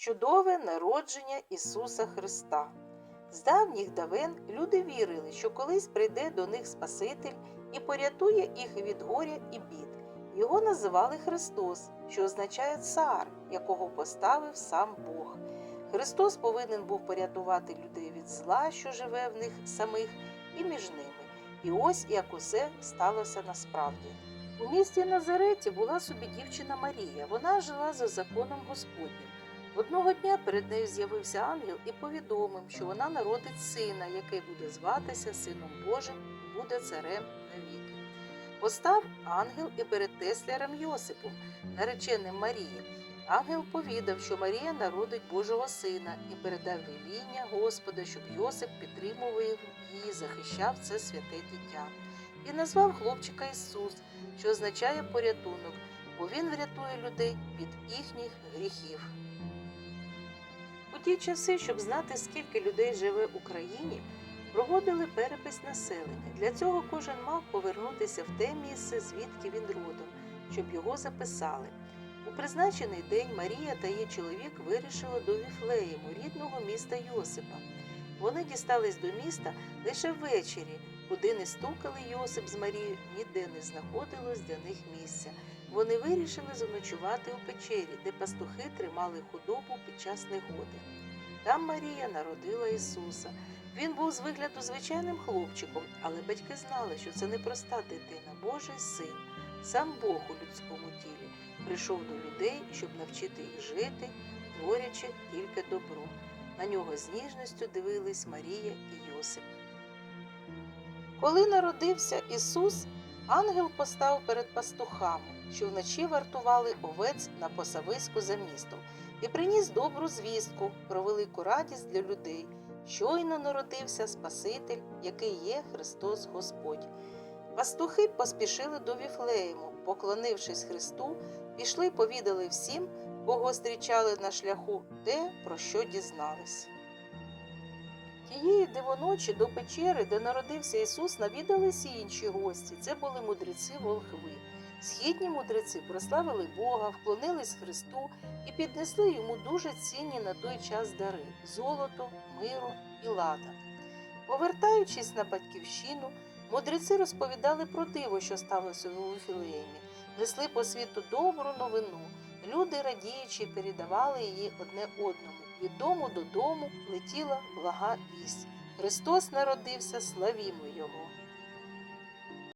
Чудове народження Ісуса Христа. З давніх давен люди вірили, що колись прийде до них Спаситель і порятує їх від горя і бід. Його називали Христос, що означає цар, якого поставив сам Бог. Христос повинен був порятувати людей від зла, що живе в них самих, і між ними. І ось як усе сталося насправді. У місті Назареті була собі дівчина Марія. Вона жила за законом Господнім. Одного дня перед нею з'явився ангел і повідомив, що вона народить сина, який буде зватися Сином Божим і буде царем навіки. Постав ангел і перед Теслярем Йосипом, нареченим Марії. Ангел повідав, що Марія народить Божого сина і передав веління Господа, щоб Йосип підтримував її, захищав це святе дитя. І назвав хлопчика Ісус, що означає порятунок, бо він врятує людей від їхніх гріхів. У ті часи, щоб знати, скільки людей живе в Україні, проводили перепис населення. Для цього кожен мав повернутися в те місце, звідки він родом, щоб його записали. У призначений день Марія та її чоловік вирішили до Віфлеєму, рідного міста Йосипа. Вони дістались до міста лише ввечері, куди не стукали Йосип з Марією, ніде не знаходилось для них місця. Вони вирішили заночувати у печері, де пастухи тримали худобу під час негоди. Там Марія народила Ісуса. Він був з вигляду звичайним хлопчиком, але батьки знали, що це не проста дитина, Божий син, сам Бог у людському тілі, прийшов до людей, щоб навчити їх жити, творячи тільки добро. На нього з ніжністю дивились Марія і Йосип. Коли народився Ісус, ангел постав перед пастухами, що вночі вартували овець на посавиську за містом, і приніс добру звістку про велику радість для людей. Щойно народився Спаситель, який є Христос Господь. Пастухи поспішили до Віфлеєму, поклонившись Христу, пішли повідали всім, кого зустрічали на шляху, те, про що дізнались. Тієї дивоночі до печери, де народився Ісус, навідались і інші гості. Це були мудреці волхви. Східні мудреці прославили Бога, вклонились Христу і піднесли йому дуже цінні на той час дари золото, миру і лада. Повертаючись на батьківщину, мудреці розповідали про диво, що сталося у Вифілеємі, несли по світу добру новину. Люди, радіючи, передавали її одне одному. Від дому додому летіла блага вість. Христос народився, славімо Його.